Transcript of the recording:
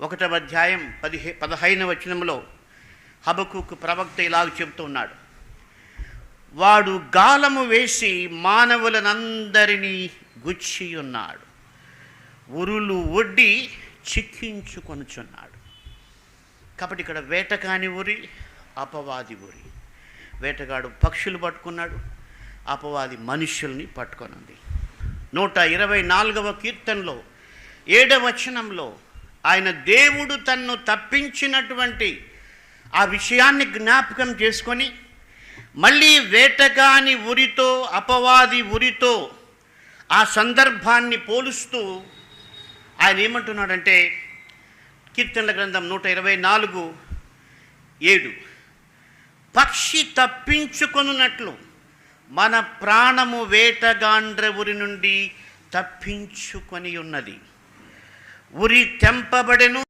ఒకటవ అధ్యాయం పదిహే పదహైన వచనంలో హబకుకు ప్రవక్త ఇలాగ చెబుతున్నాడు వాడు గాలము వేసి మానవులనందరినీ గుచ్చి ఉన్నాడు ఉరులు ఒడ్డి చిక్కించుకొనుచున్నాడు. కాబట్టి ఇక్కడ వేటకాని ఉరి అపవాది ఉరి. వేటగాడు పక్షులు పట్టుకున్నాడు అపవాది మనుషుల్ని పట్టుకొనుంది. నూట ఇరవై నాలుగవ కీర్తనలో ఏడవచనంలో ఆయన దేవుడు తన్ను తప్పించినటువంటి ఆ విషయాన్ని జ్ఞాపకం చేసుకొని మళ్ళీ వేటగాని ఉరితో అపవాది ఉరితో ఆ సందర్భాన్ని పోలుస్తూ ఆయన ఏమంటున్నాడంటే కీర్తనల గ్రంథం నూట ఇరవై నాలుగు ఏడు. పక్షి తప్పించుకొనున్నట్లు మన ప్రాణము వేటగాండ్ర ఉరి నుండి తప్పించుకొని ఉన్నది. ఉరి తెంపబడెను.